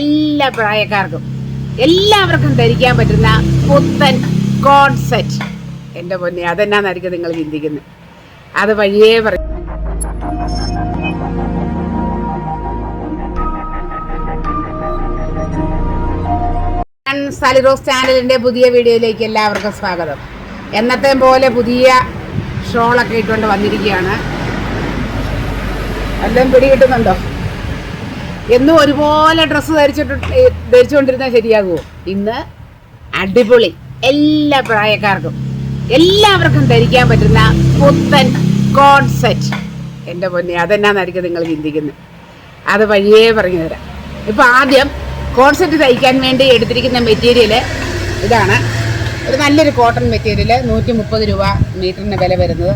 എല്ലാ പ്രായക്കാർക്കും എല്ലാവർക്കും ധരിക്കാൻ പറ്റുന്ന പുത്തൻ കോഡ് സെറ്റ് എന്റെ പൊന്നെ അതെന്നാന്നായിരിക്കും നിങ്ങൾ ചിന്തിക്കുന്നത് അത് വഴിയേ പറയും സാലിറോസ് ചാനലിന്റെ പുതിയ വീഡിയോയിലേക്ക് എല്ലാവർക്കും സ്വാഗതം. എന്നത്തെ പോലെ പുതിയ ഷോളൊക്കെ ഇട്ടുകൊണ്ട് വന്നിരിക്കുകയാണ്. എല്ലാം പിടികിട്ടുന്നുണ്ടോ? എന്നും ഒരുപോലെ ഡ്രസ്സ് ധരിച്ചിട്ട് ധരിച്ചുകൊണ്ടിരുന്നാൽ ശരിയാകുമോ ഇന്ന് അടിപൊളി എല്ലാ പ്രായക്കാർക്കും എല്ലാവർക്കും ധരിക്കാൻ പറ്റുന്ന പുത്തൻ കോൺസെറ്റ്. എന്റെ പൊന്നെ അതെന്നാന്നായിരിക്കും നിങ്ങൾ ചിന്തിക്കുന്നത് അത് വഴിയേ പറഞ്ഞു തരാം. ഇപ്പം ആദ്യം കോൺസെറ്റ് തയ്ക്കാൻ വേണ്ടി എടുത്തിരിക്കുന്ന മെറ്റീരിയൽ ഇതാണ്. ഒരു നല്ലൊരു കോട്ടൺ മെറ്റീരിയൽ നൂറ്റി മുപ്പത് രൂപ മീറ്ററിന് വില വരുന്നത്.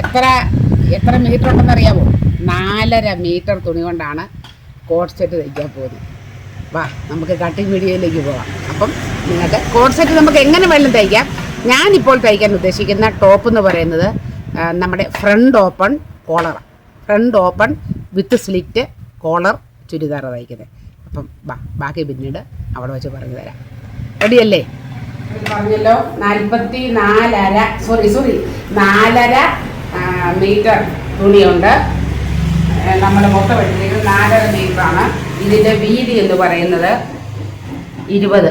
എത്ര എത്ര മീറ്റർ ഉണ്ടെന്ന് അറിയാമോ നാലര മീറ്റർ തുണി കൊണ്ടാണ് കോഡ് സെറ്റ് തയ്ക്കാൻ പോയി വാ നമുക്ക് കട്ടിങ് വീഡിയോയിലേക്ക് പോകാം അപ്പം നിങ്ങൾക്ക് കോഡ് സെറ്റ് നമുക്ക് എങ്ങനെ വേണം തയ്ക്കാം. ഞാനിപ്പോൾ തയ്ക്കാൻ ഉദ്ദേശിക്കുന്ന ടോപ്പ് എന്ന് പറയുന്നത് നമ്മുടെ front open collar front open with slit collar churidar തയ്ക്കുന്നത് അപ്പം വാ ബാക്കി പിന്നീട് അവിടെ വെച്ച് പറഞ്ഞു തരാം. റെഡിയല്ലേ? പറഞ്ഞല്ലോ നാൽപ്പത്തി നാലര സോറി സോറി നാലര മീറ്റർ തുണിയുണ്ട്. നമ്മൾ മൊത്തം എടുത്തിരിക്കുന്നത് നാലര മീറ്ററാണ്. ഇതിന്റെ വീതി എന്ന് പറയുന്നത് ഇരുപത്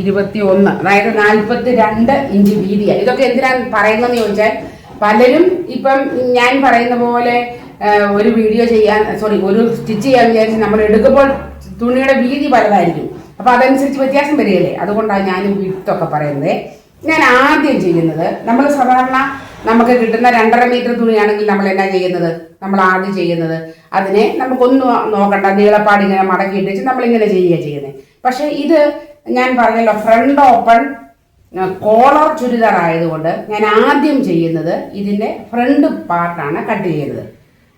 ഇരുപത്തി ഒന്ന് അതായത് നാൽപ്പത്തി രണ്ട് ഇഞ്ച് വീതിയാണ് ഇതൊക്കെ എന്തിനാണ് പറയുന്നതെന്ന് ചോദിച്ചാൽ പലരും ഇപ്പം ഞാൻ പറയുന്ന പോലെ ഒരു വീഡിയോ ചെയ്യാൻ സോറി ഒരു സ്റ്റിച്ച് ചെയ്യാൻ വിചാരിച്ച് നമ്മൾ എടുക്കുമ്പോൾ തുണിയുടെ വീതി പലതായിരിക്കും. അപ്പോൾ അതനുസരിച്ച് വ്യത്യാസം വരികയല്ലേ? അതുകൊണ്ടാണ് ഞാൻ വിത്തൊക്കെ പറയുന്നത്. ഞാൻ ആദ്യം ചെയ്യുന്നത് നമ്മൾ സാധാരണ നമുക്ക് കിട്ടുന്ന രണ്ടര മീറ്റർ തുണിയാണെങ്കിൽ നമ്മൾ എന്നാ ചെയ്യുന്നത്? നമ്മൾ ആദ്യം ചെയ്യുന്നത്. അതിനെ നമുക്കൊന്നും നോക്കണ്ട. നീളപ്പാട് ഇങ്ങനെ മടക്കി മടക്കിയിട്ട് നമ്മളിങ്ങനെ ചെയ്യുക ചെയ്യുന്നത് പക്ഷേ ഇത് ഞാൻ പറഞ്ഞല്ലോ ഫ്രണ്ട് ഓപ്പൺ കോളർ ചുരിദാർ ആയതുകൊണ്ട് ഞാൻ ആദ്യം ചെയ്യുന്നത് ഇതിന്റെ ഫ്രണ്ട് പാർട്ടാണ് കട്ട് ചെയ്യുന്നത്.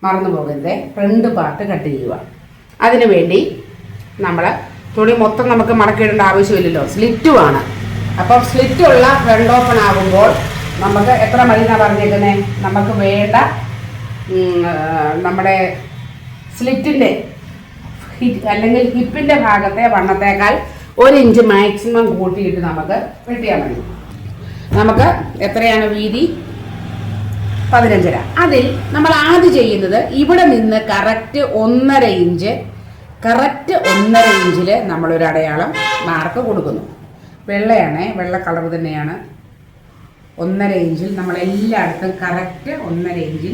മറന്നു പോകരുത്. ഫ്രണ്ട് പാർട്ട് കട്ട് ചെയ്യുക. അതിനു വേണ്ടി നമ്മൾ തുണി മൊത്തം നമുക്ക് മടക്കിയിടേണ്ട ആവശ്യമില്ലല്ലോ. സ്ലിറ്റുമാണ് അപ്പം സ്ലിറ്റുള്ള ഫ്രണ്ട് ഓപ്പൺ ആകുമ്പോൾ നമുക്ക് എത്ര മതി എന്നാണ് പറഞ്ഞേക്കുന്നത് നമുക്ക് വേണ്ട നമ്മുടെ സ്ലിറ്റിന്റെ അല്ലെങ്കിൽ ഹിപ്പിന്റെ ഭാഗത്തെ വണ്ണത്തേക്കാൾ ഒരു ഇഞ്ച് മാക്സിമം കൂട്ടിയിട്ട് നമുക്ക് വെട്ടിയാൽ മതി. നമുക്ക് എത്രയാണ് വീതി? പതിനഞ്ചര. അതിൽ നമ്മൾ ആദ്യം ചെയ്യുന്നത് ഇവിടെ നിന്ന് കറക്റ്റ് ഒന്നര ഇഞ്ച് കറക്റ്റ് ഒന്നര ഇഞ്ചിൽ നമ്മളൊരു അടയാളം മാർക്ക് കൊടുക്കുന്നു. വെള്ളയാണേ വെള്ള കളർ തന്നെയാണ്. ഒന്നര ഇഞ്ചിൽ നമ്മൾ എല്ലായിടത്തും കറക്റ്റ് ഒന്നര ഇഞ്ചിൽ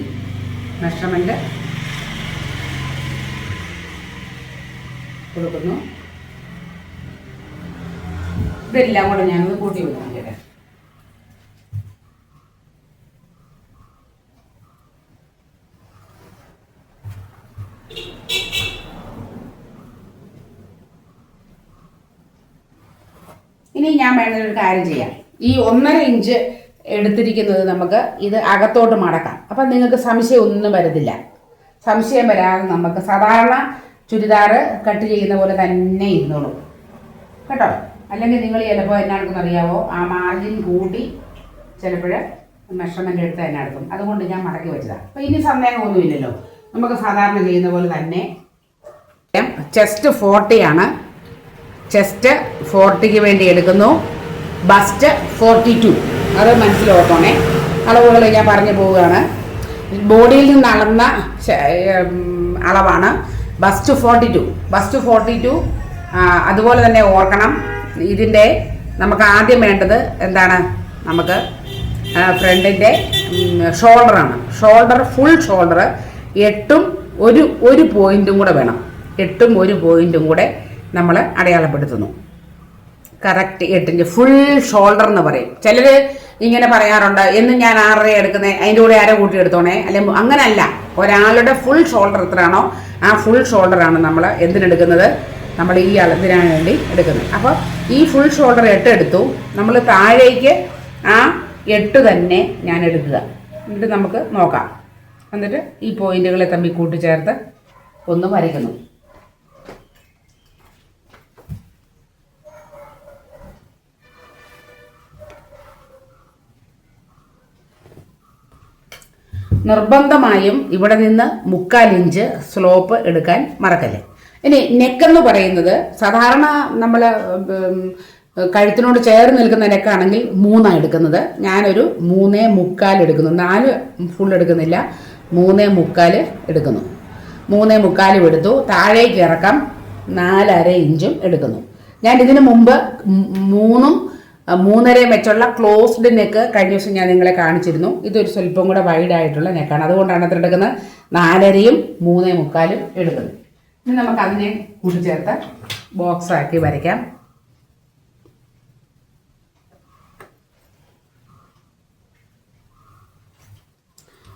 മെഷർമെന്റ് കൊടുക്കുന്നു. ഇതെല്ലാം കൂടെ ഞാനൊന്ന് കൂട്ടി വിടാം ഇനി ഞാൻ വേണ്ടൊരു കാര്യം ചെയ്യാം. ഈ ഒന്നര ഇഞ്ച് എടുത്തിരിക്കുന്നത് നമുക്ക് ഇത് അകത്തോട്ട് മടക്കാം. അപ്പം നിങ്ങൾക്ക് സംശയം ഒന്നും വരത്തില്ല. സംശയം വരാതെ നമുക്ക് സാധാരണ ചുരിദാർ കട്ട് ചെയ്യുന്ന പോലെ തന്നെ ഇരുന്നോളൂ. കേട്ടോ? അല്ലെങ്കിൽ നിങ്ങൾ ചിലപ്പോൾ എന്നാണെന്ന് അറിയാവോ? ആ മാർജിൻ കൂട്ടി ചിലപ്പോൾ മെഷർമെന്റ് എടുത്ത് തന്നെ അതുകൊണ്ട് ഞാൻ മടക്കി വെച്ചതാണ് അപ്പോൾ ഇനി സന്ദേഹമൊന്നുമില്ലല്ലോ. നമുക്ക് സാധാരണ ചെയ്യുന്ന പോലെ തന്നെ ചെസ്റ്റ് ഫോർട്ടിയാണ് ചെസ്റ്റ് ഫോർട്ടിക്ക് വേണ്ടി എടുക്കുന്നു. ബസ്റ്റ് ഫോർട്ടി ടു അത് മനസ്സിലോർത്തോണേ അളവുകൾ ഞാൻ പറഞ്ഞു പോവുകയാണ്. ബോഡിയിൽ നിന്ന് അളന്ന അളവാണ് bust two forty two bust two forty two അതുപോലെ തന്നെ ഓർക്കണം. ഇതിന്റെ നമുക്ക് ആദ്യം വേണ്ടത് എന്താണ്? നമുക്ക് ഫ്രണ്ടിന്റെ ഷോൾഡറാണ്. ഷോൾഡർ ഫുൾ ഷോൾഡർ എട്ടും ഒരു ഒരു പോയിന്റും കൂടെ വേണം. എട്ടും ഒരു പോയിന്റും കൂടെ നമ്മൾ അടയാളപ്പെടുത്തുന്നു. കറക്റ്റ് എട്ടിഞ്ച് ഫുൾ ഷോൾഡർ എന്ന് പറയും. ചിലർ ഇങ്ങനെ പറയാറുണ്ട് എന്നും ഞാൻ ആറര എടുക്കുന്നത് അതിന്റെ കൂടെ ആരെ കൂട്ടി എടുത്തോണേ? അല്ലെ അങ്ങനല്ല. ഒരാളുടെ ഫുൾ ഷോൾഡർ എത്രയാണോ ആ ഫുൾ ഷോൾഡറാണ് നമ്മൾ എന്തിനെടുക്കുന്നത്? നമ്മൾ ഈ അളവിനാണ് വേണ്ടി എടുക്കുന്നത്. അപ്പോൾ ഈ ഫുൾ ഷോൾഡർ എട്ട് എടുത്തു. നമ്മൾ താഴേക്ക് ആ എട്ട് തന്നെ ഞാൻ എടുക്കുക. എന്നിട്ട് നമുക്ക് നോക്കാം. എന്നിട്ട് ഈ പോയിന്റുകളെ തമ്മിൽ കൂട്ടിച്ചേർത്ത് ഒന്ന് വരയ്ക്കുന്നു. നിർബന്ധമായും ഇവിടെ നിന്ന് മുക്കാൽ ഇഞ്ച് സ്ലോപ്പ് എടുക്കാൻ മറക്കല്ലേ. ഇനി നെക്ക് എന്ന് പറയുന്നത് സാധാരണ നമ്മൾ കഴുത്തിനോട് ചേർന്ന് നിൽക്കുന്ന നെക്കാണെങ്കിൽ മൂന്നാണ് എടുക്കുന്നത്. ഞാനൊരു മൂന്നേ മുക്കാൽ എടുക്കുന്നു. നാല് ഫുൾ എടുക്കുന്നില്ല. മൂന്നേ മുക്കാൽ എടുക്കുന്നു. മൂന്നേ മുക്കാലും എടുത്തു. താഴേക്ക് ഇറക്കം നാലര ഇഞ്ചും എടുക്കുന്നു. ഞാൻ ഇതിനു മുമ്പ് മൂന്നും അഹ് മൂന്നരയും വെച്ചുള്ള ക്ലോസ്ഡ് നെക്ക് കഴിഞ്ഞ ദിവസം ഞാൻ നിങ്ങളെ കാണിച്ചിരുന്നു. ഇതൊരു സ്വല്പം കൂടെ വൈഡ് ആയിട്ടുള്ള നെക്കാണ് അതുകൊണ്ടാണ് അത്ര എടുക്കുന്നത്. നാലരയും മൂന്നേ മുക്കാലും എടുക്കുന്നത്. ഇനി നമുക്ക് അതിനെ കൂട്ടിച്ചേർത്ത് ബോക്സ് ആക്കി വരയ്ക്കാം.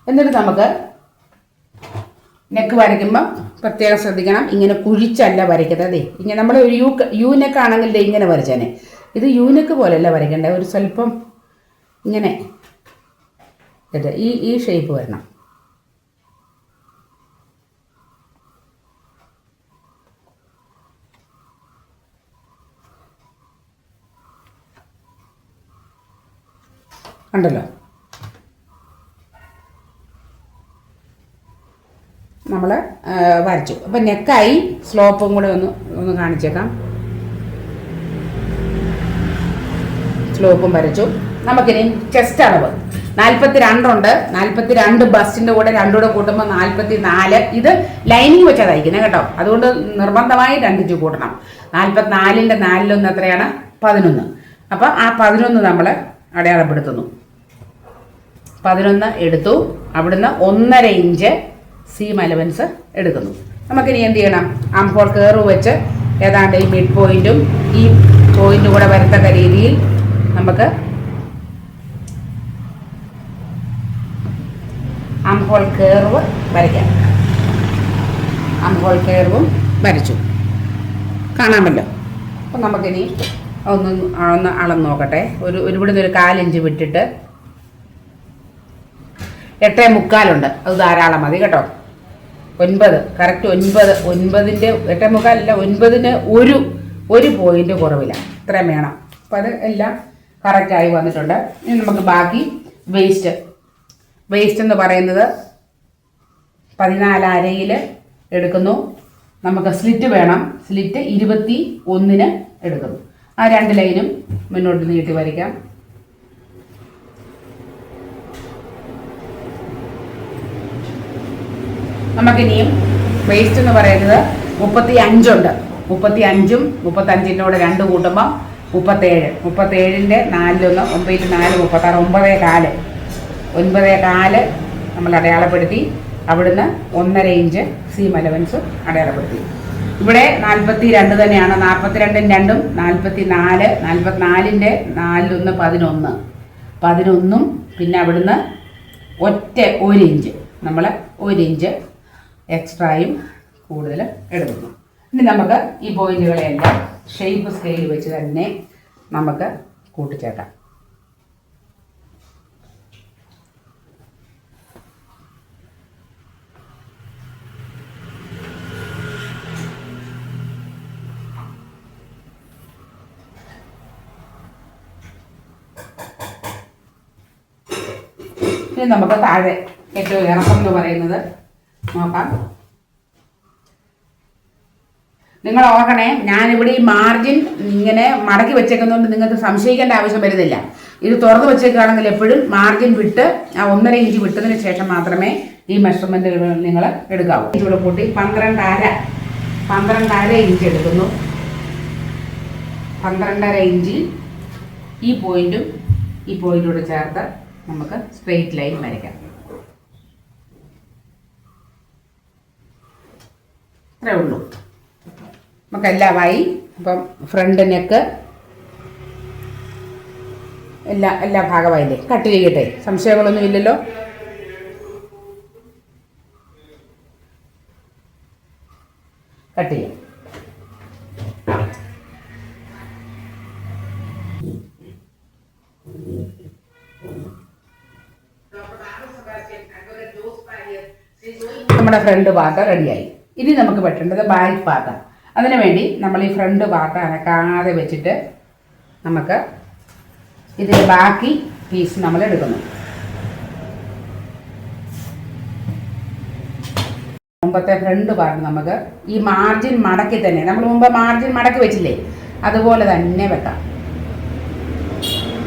എന്നിട്ട് നമുക്ക് നെക്ക് വരയ്ക്കുമ്പോൾ പ്രത്യേകം ശ്രദ്ധിക്കണം. ഇങ്ങനെ കുഴിച്ചല്ല വരയ്ക്കുന്നത് ഇങ്ങനെ നമ്മൾ ഒരു യു യു നെക്ക് ആണെങ്കിൽ ഇങ്ങനെ വരച്ചേനെ. ഇത് യൂനക്ക് നെക്ക് പോലെയല്ല വരയ്ക്കേണ്ടത്. ഒരു സ്വല്പം ഇങ്ങനെ ഈ ഈ ഷേപ്പ് വരണം. ഉണ്ടല്ലോ? നമ്മൾ വരച്ചു. അപ്പം നെക്കായി സ്ലോപ്പും കൂടെ ഒന്ന് ഒന്ന് കാണിച്ചേക്കാം. സ്ലോപ്പും വരച്ചു. നമുക്കിനി ചെസ്റ്റ് അളവ്. നാൽപ്പത്തി രണ്ടുണ്ട് നാൽപ്പത്തി രണ്ട് ബസ്റ്റിന്റെ കൂടെ രണ്ടുകൂടെ കൂട്ടുമ്പോൾ നാൽപ്പത്തി നാല് ഇത് ലൈനിങ് വെച്ചാൽ തയ്ക്കുന്നത് കേട്ടോ. അതുകൊണ്ട് നിർബന്ധമായി രണ്ടിഞ്ച് കൂട്ടണം. നാൽപ്പത്തിനാലിന്റെ നാലിലൊന്ന് എത്രയാണ്? പതിനൊന്ന്. അപ്പോൾ ആ പതിനൊന്ന് നമ്മൾ അടയാളപ്പെടുത്തുന്നു. പതിനൊന്ന് എടുത്തു. അവിടുന്ന് ഒന്നര ഇഞ്ച് സീം അലവൻസ് എടുക്കുന്നു. നമുക്കിനി എന്ത് ചെയ്യണം? ആംഹോൾ കയറ് വെച്ച് ഏതാണ്ട് ഈ മിഡ് പോയിന്റും ഈ പോയിന്റും കൂടെ വരത്തക്ക രീതിയിൽ നമുക്ക് അംഹോൾ കേർവ് വരയ്ക്കാം. അംഹോൾ കേർവും വരച്ചു. കാണാമല്ലോ. അപ്പം നമുക്കിനി ഒന്ന് ഒന്ന് അളന്ന് നോക്കട്ടെ. ഒരു ഇവിടുന്ന് ഒരു കാലിഞ്ച് വിട്ടിട്ട് എട്ടേ മുക്കാലുണ്ട്. അത് ധാരാളം മതി കേട്ടോ. ഒൻപത് കറക്റ്റ് ഒൻപത് ഒൻപതിന്റെ എട്ടേ മുക്കാലല്ല ഒൻപതിന് ഒരു ഒരു പോയിന്റ് കുറവില്ല. ഇത്രയും വേണം. അപ്പം അത് എല്ലാം കറക്റ്റായി വന്നിട്ടുണ്ട്. ഇനി നമുക്ക് ബാക്കി വേസ്റ്റ് വേസ്റ്റ് എന്ന് പറയുന്നത് പതിനാലരയിൽ എടുക്കുന്നു. നമുക്ക് സ്ലിറ്റ് വേണം. സ്ലിറ്റ് ഇരുപത്തി ഒന്നിന് എടുക്കുന്നു. ആ രണ്ട് ലൈനും മുന്നോട്ട് നീട്ടി വരയ്ക്കാം. നമുക്കിനിയും വേസ്റ്റ് എന്ന് പറയുന്നത് മുപ്പത്തി അഞ്ചുണ്ട് മുപ്പത്തി അഞ്ചും മുപ്പത്തഞ്ചിന്റെ കൂടെ രണ്ട് കൂട്ടുമ്പോൾ മുപ്പത്തേഴ്. മുപ്പത്തേഴിന്റെ നാലിലൊന്ന് ഒമ്പതിൽ നാല് മുപ്പത്താറ് ഒമ്പതേ കാൽ. ഒൻപതേ കാൽ നമ്മൾ അടയാളപ്പെടുത്തി. അവിടുന്ന് ഒന്നര ഇഞ്ച് സീം അലവൻസ് അടയാളപ്പെടുത്തി. ഇവിടെ നാൽപ്പത്തി രണ്ട് തന്നെയാണ്. നാൽപ്പത്തിരണ്ടും രണ്ടും നാൽപ്പത്തി നാല് നാൽപ്പത്തിനാലിന്റെ നാലിലൊന്ന് പതിനൊന്ന്. പതിനൊന്നും പിന്നെ അവിടുന്ന് ഒറ്റ ഒരു ഇഞ്ച്. നമ്മൾ ഒരു ഇഞ്ച് എക്സ്ട്രായും കൂടുതൽ എടുക്കുന്നു. ഇനി നമുക്ക് ഈ പോയിന്റുകളെല്ലാം ഷേപ്പ് സ്കെയിൽ വെച്ച് തന്നെ നമുക്ക് കൂട്ടിച്ചേർക്കാം. ഇനി നമുക്ക് താഴെ ഏറ്റവും ഇറക്കം എന്ന് പറയുന്നത് നോക്കാം. നിങ്ങൾ ഓർക്കണേ ഞാനിവിടെ ഈ മാർജിൻ ഇങ്ങനെ മടക്കി വെച്ചേക്കുന്നതുകൊണ്ട് നിങ്ങൾക്ക് സംശയിക്കേണ്ട ആവശ്യം വരുന്നില്ല. ഇത് തുറന്ന് വെച്ചേക്കുകയാണെങ്കിൽ എപ്പോഴും മാർജിൻ വിട്ട് ആ ഒന്നര ഇഞ്ച് വിട്ടതിന് ശേഷം മാത്രമേ ഈ മെഷർമെന്റുകൾ നിങ്ങൾ എടുക്കാവൂ. ഇവിടെ കൂട്ടി പന്ത്രണ്ടര പന്ത്രണ്ടര ഇഞ്ച് എടുക്കുന്നു. പന്ത്രണ്ടര ഇഞ്ചിൽ ഈ പോയിന്റും ഈ പോയിന്റൂടെ ചേർത്ത് നമുക്ക് സ്ട്രെയിറ്റ് ലൈൻ വരയ്ക്കാം. ഇത്രേ ഉള്ളൂ. നമുക്കെല്ലാമായി അപ്പം ഫ്രണ്ട് നെക്ക് എല്ലാ എല്ലാ ഭാഗമായില്ലേ? കട്ട് ചെയ്യട്ടെ സംശയങ്ങളൊന്നും ഇല്ലല്ലോ? കട്ട് ചെയ്യാം നമ്മുടെ ഫ്രണ്ട് ഭാഗം റെഡിയായി. ഇനി നമുക്ക് പറ്റേണ്ടത് ബാക്ക് പാർട്ടാണ്. അതിനു വേണ്ടി നമ്മൾ ഈ ഫ്രണ്ട് പാർട്ട് അനക്കാതെ വെച്ചിട്ട് നമുക്ക് ഇതിന് ബാക്കി പീസ് നമ്മൾ എടുക്കുന്നു. മുമ്പത്തെ ഫ്രണ്ട് പാർട്ട് നമുക്ക് ഈ മാർജിൻ മടക്കി തന്നെ നമ്മൾ മുമ്പ് മാർജിൻ മടക്കി വെച്ചില്ലേ? അതുപോലെ തന്നെ വെക്കാം.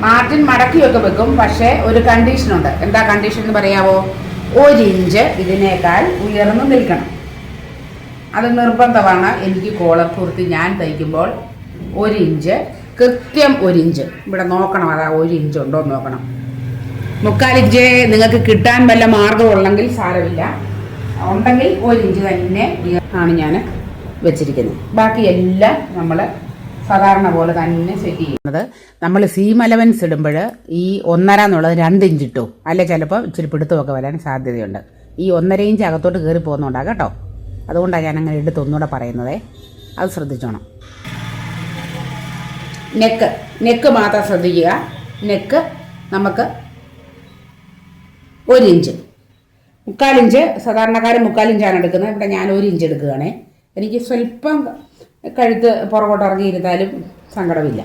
മാർജിൻ മടക്കിയൊക്കെ വെക്കും പക്ഷേ ഒരു കണ്ടീഷനുണ്ട് എന്താ കണ്ടീഷൻ എന്ന് പറയാവോ? ഒരു ഇഞ്ച് ഇതിനേക്കാൾ ഉയർന്നു നിൽക്കണം. അത് നിർബന്ധമാണ്. എനിക്ക് കോളർ കുർത്തി ഞാൻ തയ്ക്കുമ്പോൾ ഒരു ഇഞ്ച് കൃത്യം ഒരു ഇഞ്ച്. ഇവിടെ നോക്കണം അതാ ഒരു ഇഞ്ച് ഉണ്ടോ എന്ന് നോക്കണം. മുക്കാൽ ഇഞ്ച് നിങ്ങൾക്ക് കിട്ടാൻ വല്ല മാർഗമുള്ളെങ്കിൽ സാരമില്ല. ഉണ്ടെങ്കിൽ ഒരു ഇഞ്ച് തന്നെ ആണ് ഞാൻ വെച്ചിരിക്കുന്നത്. ബാക്കി എല്ലാം നമ്മൾ സാധാരണ പോലെ തന്നെ സെറ്റ് ചെയ്യുന്നത്. നമ്മൾ സീം അലവൻസ് ഇടുമ്പോൾ ഈ ഒന്നര എന്നുള്ളത് രണ്ട് ഇഞ്ച് ഇട്ടു. അല്ലെ ചിലപ്പോൾ ഇച്ചിരി പിടുത്തമൊക്കെ വരാൻ സാധ്യതയുണ്ട്. ഈ ഒന്നര ഇഞ്ച് അകത്തോട്ട് കയറി പോകുന്നുണ്ടാകാം കേട്ടോ. അതുകൊണ്ടാണ് ഞാൻ അങ്ങനെ എടുത്ത് ഒന്നുകൂടെ പറയുന്നത്. അത് ശ്രദ്ധിച്ചോണം. നെക്ക്. നെക്ക് മാത്രം ശ്രദ്ധിക്കുക. നെക്ക് നമുക്ക് ഒരു ഇഞ്ച്. മുക്കാലിഞ്ച് സാധാരണക്കാരൻ മുക്കാലിഞ്ചാണ് എടുക്കുന്നത്. ഇവിടെ ഞാൻ ഒരു ഇഞ്ച് എടുക്കുകയാണേ. എനിക്ക് സ്വല്പം കഴുത്ത് പുറകോട്ട് ഇറങ്ങിയിരുന്നാലും സങ്കടമില്ല.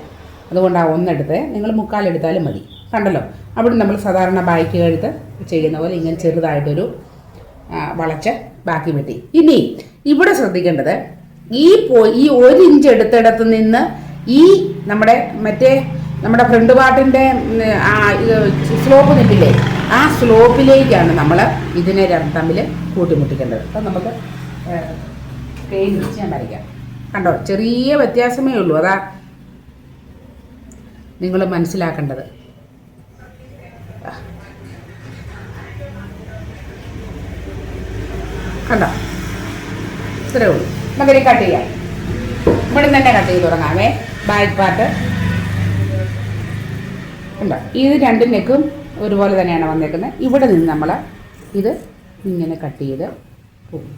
അതുകൊണ്ടാണ് ഒന്നെടുത്ത് നിങ്ങൾ മുക്കാലെടുത്താലും മതി. കണ്ടല്ലോ? അവിടെ നമ്മൾ സാധാരണ ബാക്ക് കഴുത്ത് ചെയ്യുന്ന പോലെ ഇങ്ങനെ ചെറുതായിട്ടൊരു ആ, വളച്ച് ബാക്കി വെട്ടി. ഇനി ഇവിടെ ശ്രദ്ധിക്കേണ്ടത് ഈ പോ ഈ ഒരു ഇഞ്ച് എടുത്തിടത്ത് നിന്ന് ഈ നമ്മുടെ മറ്റേ നമ്മുടെ ഫ്രണ്ട് പാർട്ടിന്റെ സ്ലോപ്പ് നിൽക്കില്ലേ? ആ സ്ലോപ്പിലേക്കാണ് നമ്മൾ ഇതിനെ തമ്മിൽ കൂട്ടിമുട്ടിക്കേണ്ടത്. അപ്പം നമുക്ക് വെച്ച് ഞാൻ വരയ്ക്കാം. കണ്ടോ? ചെറിയ വ്യത്യാസമേ ഉള്ളൂ. അതാ നിങ്ങൾ മനസ്സിലാക്കേണ്ടത്. കണ്ടോ? ഇത്രേ ഉള്ളൂ. നമുക്കിനി കട്ട് ചെയ്യാം. ഇവിടെ തന്നെ കട്ട് ചെയ്ത് തുടങ്ങാമേ. ബാക്ക് പാർട്ട് ഉണ്ടോ ഇത് രണ്ടും നെക്കും ഒരുപോലെ തന്നെയാണ് വന്നേക്കുന്നത്. ഇവിടെ നിന്ന് നമ്മൾ ഇത് ഇങ്ങനെ കട്ട് ചെയ്ത് പോകും.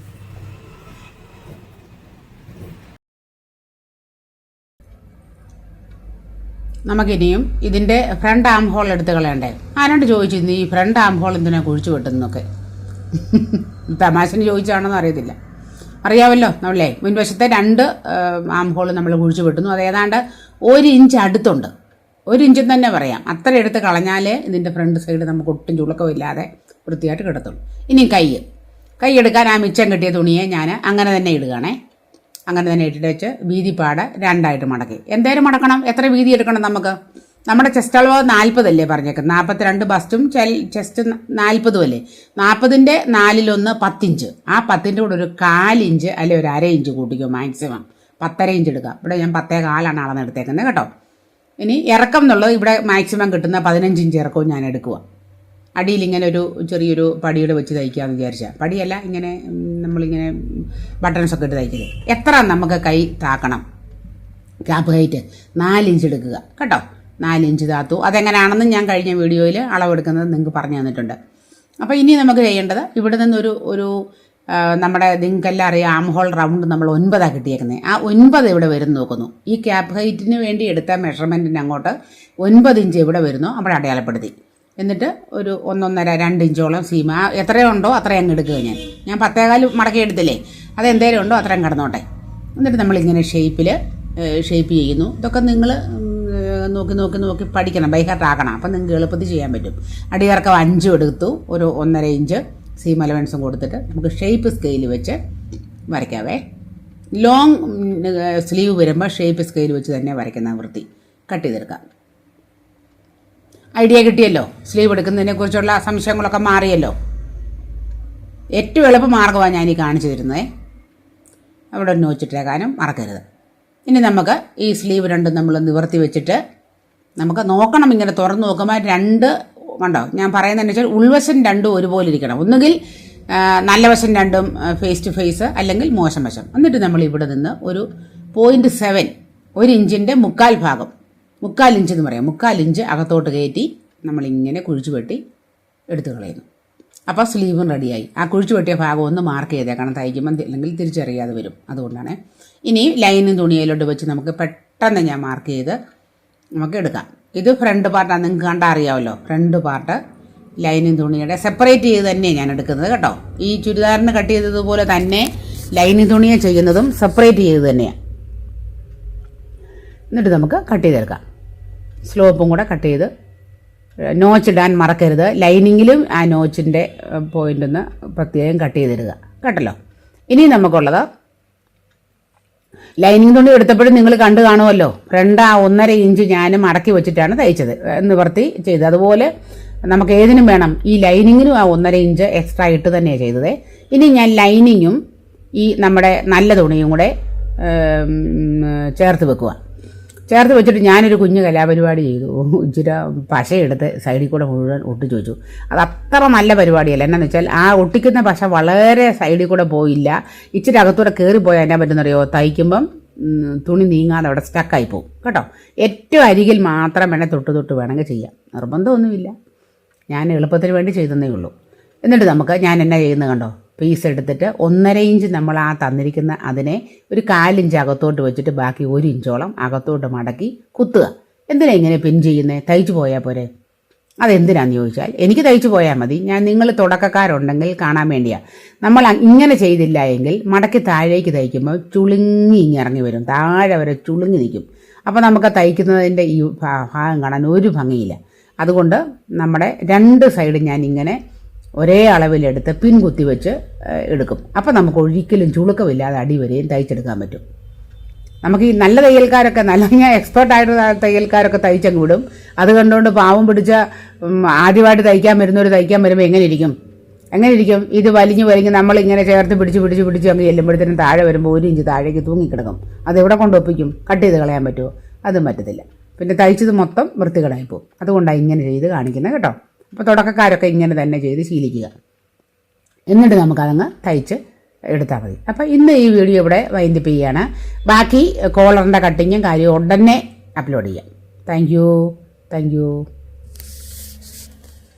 നമുക്കിനിയും ഇതിന്റെ ഫ്രണ്ട് ആം ഹോൾ എടുത്ത് കളയണ്ടേ? ആരോട് ചോദിച്ചു നീ ഫ്രണ്ട് ആം ഹോൾ എന്തിനാ കുഴിച്ചു വെട്ടുന്നൊക്കെ തമാശന് ചോദിച്ചാണെന്ന് അറിയത്തില്ല. അറിയാമല്ലോ നമ്മളെ മുൻവശത്തെ രണ്ട് ആം ഹോൾ നമ്മൾ കുഴിച്ചു വെട്ടുന്നു. അത് ഏതാണ്ട് ഒരു ഇഞ്ച് അടുത്തുണ്ട്. ഒരു ഇഞ്ചും തന്നെ പറയാം. അത്ര എടുത്ത് കളഞ്ഞാലേ ഇതിന്റെ ഫ്രണ്ട് സൈഡ് നമുക്ക് ഒട്ടും ചുളുക്കമില്ലാതെ വൃത്തിയായിട്ട് കിടത്തുള്ളൂ. ഇനി കൈ കൈ എടുക്കാൻ ആ മിച്ചം കിട്ടിയ തുണിയെ ഞാൻ അങ്ങനെ തന്നെ ഇടുകയാണേ. അങ്ങനെ തന്നെ ഇട്ടിട്ട് വെച്ച് വീതിപ്പാട് രണ്ടായിട്ട് മടക്കി. എന്തേലും മടക്കണം? എത്ര വീതി എടുക്കണം നമുക്ക്? നമ്മുടെ ചെസ്റ്റ് അളവ് നാൽപ്പതല്ലേ പറഞ്ഞേക്കുന്നത്? നാൽപ്പത്തിരണ്ട് ബസ്റ്റും ചെൽ ചെസ്റ്റ് നാൽപ്പതും അല്ലേ? നാൽപ്പതിന്റെ നാലിലൊന്ന് പത്തിഞ്ച്. ആ പത്തിന്റെ കൂടെ ഒരു കാലിഞ്ച് അല്ലെ ഒരു അര ഇഞ്ച് കൂട്ടിക്കോ മാക്സിമം പത്തര ഇഞ്ച് എടുക്കുക ഇവിടെ ഞാൻ പത്തേ കാലാണ് അളന്നെടുത്തേക്കുന്നത് കേട്ടോ. ഇനി ഇറക്കം എന്നുള്ളത് ഇവിടെ മാക്സിമം കിട്ടുന്ന പതിനഞ്ച് ഇഞ്ച് ഇറക്കവും ഞാൻ എടുക്കുക അടിയിൽ ഇങ്ങനെ ഒരു ചെറിയൊരു പടിയുടെ വെച്ച് തയ്ക്കാമെന്ന് വിചാരിച്ചാൽ പടിയല്ല ഇങ്ങനെ നമ്മളിങ്ങനെ ബട്ടൺസ് ഒക്കെ ഇട്ട് തയ്ക്കില്ലേ എത്ര നമുക്ക് കൈ താക്കണം? ക്യാപ്പ് ഹൈറ്റ് നാലിഞ്ച് എടുക്കുക. കേട്ടോ? നാലിഞ്ച് താത്തു അതെങ്ങനെയാണെന്ന് ഞാൻ കഴിഞ്ഞ വീഡിയോയിൽ അളവെടുക്കുന്നത് നിങ്ങൾക്ക് പറഞ്ഞു തന്നിട്ടുണ്ട്. അപ്പോൾ ഇനി നമുക്ക് ചെയ്യേണ്ടത് ഇവിടെ നിന്നൊരു ഒരു നമ്മുടെ നിങ്ങൾക്കെല്ലാം അറിയാം ആം ഹോൾ റൗണ്ട് നമ്മൾ ഒൻപതാണ് കിട്ടിയേക്കുന്നത് ആ ഒൻപത് ഇവിടെ വരും നോക്കുന്നു. ഈ ക്യാപ് ഹൈറ്റിന് വേണ്ടി എടുത്ത മെഷർമെന്റിന് അങ്ങോട്ട് ഒൻപത് ഇഞ്ച് ഇവിടെ വരുന്നു. അവിടെ അടയാളപ്പെടുത്തി. എന്നിട്ട് ഒരു ഒന്നൊന്നര രണ്ട് ഇഞ്ചോളം സീമ എത്രയുണ്ടോ അത്രയും അങ്ങ് എടുക്കുക ഞാൻ. ഞാൻ പത്തേകാൽ മടക്കി എടുത്തില്ലേ? അത് എന്തേലും ഉണ്ടോ അത്രയും കിടന്നോട്ടെ. എന്നിട്ട് നമ്മളിങ്ങനെ ഷേപ്പിൽ ഷേപ്പ് ചെയ്യുന്നു. ഇതൊക്കെ നിങ്ങൾ നോക്കി നോക്കി നോക്കി പഠിക്കണം. ബൈഹാർട്ട് ആക്കണം അപ്പം നിങ്ങൾക്ക് എളുപ്പത്തിൽ ചെയ്യാൻ പറ്റും. അടിയിറക്കം അഞ്ചും എടുത്തു. ഒരു ഒന്നര ഇഞ്ച് സീം അലവൻസും കൊടുത്തിട്ട് നമുക്ക് ഷേപ്പ് സ്കെയിൽ വെച്ച് വരയ്ക്കാവേ. ലോങ് സ്ലീവ് വരുമ്പോൾ ഷേപ്പ് സ്കെയിൽ വെച്ച് തന്നെ വരയ്ക്കുന്ന വൃത്തി. കട്ട് ചെയ്തെടുക്കാം. ഐഡിയ കിട്ടിയല്ലോ? സ്ലീവ് എടുക്കുന്നതിനെ കുറിച്ചുള്ള സംശയങ്ങളൊക്കെ മാറിയല്ലോ? ഏറ്റവും എളുപ്പ മാർഗമാണ് ഞാൻ ഈ കാണിച്ചു തരുന്നത്. അവിടെ ഒന്ന് വെച്ചിട്ടേക്കാനും മറക്കരുത്. ഇനി നമുക്ക് ഈ സ്ലീവ് രണ്ടും നമ്മൾ നിവർത്തി വെച്ചിട്ട് നമുക്ക് നോക്കണം ഇങ്ങനെ തുറന്ന് നോക്കുമ്പോൾ രണ്ട് കണ്ടോ ഞാൻ പറയുന്നതെന്ന് വെച്ചാൽ ഉൾവശം രണ്ടും ഒരുപോലെ ഇരിക്കണം. ഒന്നുകിൽ നല്ല വശം രണ്ടും ഫേസ് ടു ഫേസ് അല്ലെങ്കിൽ മോശം വശം. എന്നിട്ട് നമ്മൾ ഇവിടെ നിന്ന് ഒരു പോയിന്റ് സെവൻ ഒരു ഇഞ്ചിന്റെ മുക്കാൽ ഭാഗം മുക്കാൽ ഇഞ്ച് എന്ന് പറയാം. മുക്കാൽ ഇഞ്ച് അകത്തോട്ട് കയറ്റി നമ്മളിങ്ങനെ കുഴിച്ചു വെട്ടി എടുത്തു കളയുന്നു. അപ്പോൾ സ്ലീവും റെഡിയായി ആ കുഴിച്ചു വെട്ടിയ ഭാഗം ഒന്ന് മാർക്ക് ചെയ്തേക്കണം. തയ്ക്കുമ്പോൾ അല്ലെങ്കിൽ തിരിച്ചറിയാതെ വരും. അതുകൊണ്ടാണ്. ഇനി ലൈനും തുണിയിലോട്ട് വെച്ച് നമുക്ക് പെട്ടെന്ന് ഞാൻ മാർക്ക് ചെയ്ത് നമുക്ക് എടുക്കാം. ഇത് ഫ്രണ്ട് പാർട്ടാണ് നിങ്ങൾക്ക് കണ്ടാൽ അറിയാമല്ലോ ഫ്രണ്ട് പാർട്ട് ലൈനും തുണിയുടെ സെപ്പറേറ്റ് ചെയ്ത് തന്നെ ഞാൻ എടുക്കുന്നത് കേട്ടോ. ഈ ചുരിദാറിന് കട്ട് ചെയ്തതുപോലെ തന്നെ ലൈനിങ് തുണിയെ ചെയ്യുന്നതും സെപ്പറേറ്റ് ചെയ്ത് തന്നെയാണ് എന്നിട്ട് നമുക്ക് കട്ട് ചെയ്തെടുക്കാം. സ്ലോപ്പും കൂടെ കട്ട് ചെയ്ത് നോച്ച് ഇടാൻ മറക്കരുത്. ലൈനിങ്ങിലും ആ നോച്ചിന്റെ പോയിന്റ് ഒന്ന് പ്രത്യേകം കട്ട് ചെയ്തിടുക. കേട്ടല്ലോ? ഇനി നമുക്കുള്ളത് ലൈനിങ് തുണി എടുത്തപ്പോഴും നിങ്ങൾ കണ്ടു കാണുമല്ലോ. രണ്ട് ഒന്നര ഇഞ്ച് ഞാൻ മടക്കി വെച്ചിട്ടാണ് തയ്ച്ചത്. നിവർത്തി ചെയ്തത് അതുപോലെ നമുക്ക് ഏതിനും വേണം. ഈ ലൈനിങ്ങിനും ആ ഒന്നര ഇഞ്ച് എക്സ്ട്രാ ഇട്ട് തന്നെയാണ് ചെയ്തത്. ഇനി ഞാൻ ലൈനിങ്ങും ഈ നമ്മുടെ നല്ല തുണിയും കൂടെ ചേർത്ത് വെക്കുക ചേർത്ത് വെച്ചിട്ട് ഞാനൊരു കുഞ്ഞു കലാപരിപാടി ചെയ്തു. ഇച്ചിരി പശയെടുത്ത് സൈഡിൽ കൂടെ മുഴുവൻ ഒട്ടി വെച്ചു. അത് അത്ര നല്ല പരിപാടിയല്ല. എന്നാന്ന് വെച്ചാൽ ആ ഒട്ടിക്കുന്ന പശ വളരെ സൈഡിൽ കൂടെ പോയില്ല. ഇച്ചിരി അകത്തൂടെ കയറിപ്പോയാൽ എന്നാ പറ്റുന്നറിയോ? തയ്ക്കുമ്പം തുണി നീങ്ങാതെ അവിടെ സ്റ്റക്കായി പോകും. കേട്ടോ? ഏറ്റവും അരികിൽ മാത്രം വേണേൽ തൊട്ട് തൊട്ട് വേണമെങ്കിൽ ചെയ്യാം. നിർബന്ധമൊന്നുമില്ല. ഞാൻ എളുപ്പത്തിന് വേണ്ടി ചെയ്തതേ ഉള്ളൂ. എന്നിട്ട് നമുക്ക് ഞാൻ എന്നാ ചെയ്യുന്നത് കണ്ടോ? പീസ് എടുത്തിട്ട് ഒന്നര ഇഞ്ച് നമ്മൾ ആ തന്നിരിക്കുന്ന അതിനെ ഒരു കാലിഞ്ച് അകത്തോട്ട് വെച്ചിട്ട് ബാക്കി ഒരു ഇഞ്ചോളം അകത്തോട്ട് മടക്കി കുത്തുക. എന്തിനാ ഇങ്ങനെ പിൻ ചെയ്യുന്നത് തയ്ച്ചു പോയാൽ പോരെ. അതെന്തിനാന്ന് ചോദിച്ചാൽ എനിക്ക് തയ്ച്ചു പോയാൽ മതി. ഞാൻ നിങ്ങൾ തുടക്കക്കാരുണ്ടെങ്കിൽ കാണാൻ വേണ്ടിയാ. നമ്മൾ ഇങ്ങനെ ചെയ്തില്ല എങ്കിൽ മടക്കി താഴേക്ക് തയ്ക്കുമ്പോൾ ചുളുങ്ങി ഇങ്ങിറങ്ങി വരും. താഴെ വരെ ചുളുങ്ങി നിൽക്കും. അപ്പോൾ നമുക്ക് തയ്ക്കുന്നതിന്റെ ഈ ഭാഗം കാണാൻ ഒരു ഭംഗിയില്ല. അതുകൊണ്ട് നമ്മുടെ രണ്ട് സൈഡ് ഞാൻ ഇങ്ങനെ ഒരേ അളവിലെടുത്ത് പിൻകുത്തി വെച്ച് എടുക്കും. അപ്പോൾ നമുക്ക് ഒരിക്കലും ചുളുക്കമില്ലാതെ അടി വരെയും തയ്ച്ചെടുക്കാൻ പറ്റും. നമുക്ക് ഈ നല്ല തയ്യൽക്കാരൊക്കെ നല്ല ഞാൻ എക്സ്പേർട്ട് ആയിട്ടുള്ള തയ്യൽക്കാരൊക്കെ തയ്ച്ചങ്ങ് വിടും. അത് കണ്ടുകൊണ്ട് പാവം പിടിച്ച ആദ്യമായിട്ട് തയ്ക്കാൻ വരുന്നവർ തയ്ക്കാൻ വരുമ്പോൾ എങ്ങനെ ഇരിക്കും എങ്ങനെ ഇരിക്കും ഇത് വലിഞ്ഞ് വലിഞ്ഞ് നമ്മൾ ഇങ്ങനെ ചേർത്ത് പിടിച്ച് പിടിച്ച് പിടിച്ച് അങ്ങ് ചെല്ലുമ്പോഴത്തേനും താഴെ വരുമ്പോൾ ഒരു ഇഞ്ച് താഴേക്ക് തൂങ്ങിക്കിടക്കും. അത് എവിടെ കൊണ്ടൊപ്പിക്കും കട്ട് ചെയ്ത് കളയാൻ പറ്റുമോ? അതും പറ്റത്തില്ല. പിന്നെ തയ്ച്ചത് മൊത്തം വൃത്തികളായി പോകും. അതുകൊണ്ടാണ് ഇങ്ങനെ ചെയ്ത് കാണിക്കുന്നത് കേട്ടോ. അപ്പോൾ തുടക്കക്കാരൊക്കെ ഇങ്ങനെ തന്നെ ചെയ്ത് ശീലിക്കുക. എന്നിട്ട് നമുക്കതങ്ങ് തയ്ച്ച് എടുത്താൽ മതി. അപ്പോൾ ഇന്ന് ഈ വീഡിയോ ഇവിടെ വൈൻഡപ്പ് ചെയ്യുകയാണ്. ബാക്കി കോളറിന്റെ കട്ടിങ്ങും കാര്യവും ഉടനെ അപ്ലോഡ് ചെയ്യാം. Thank you thank you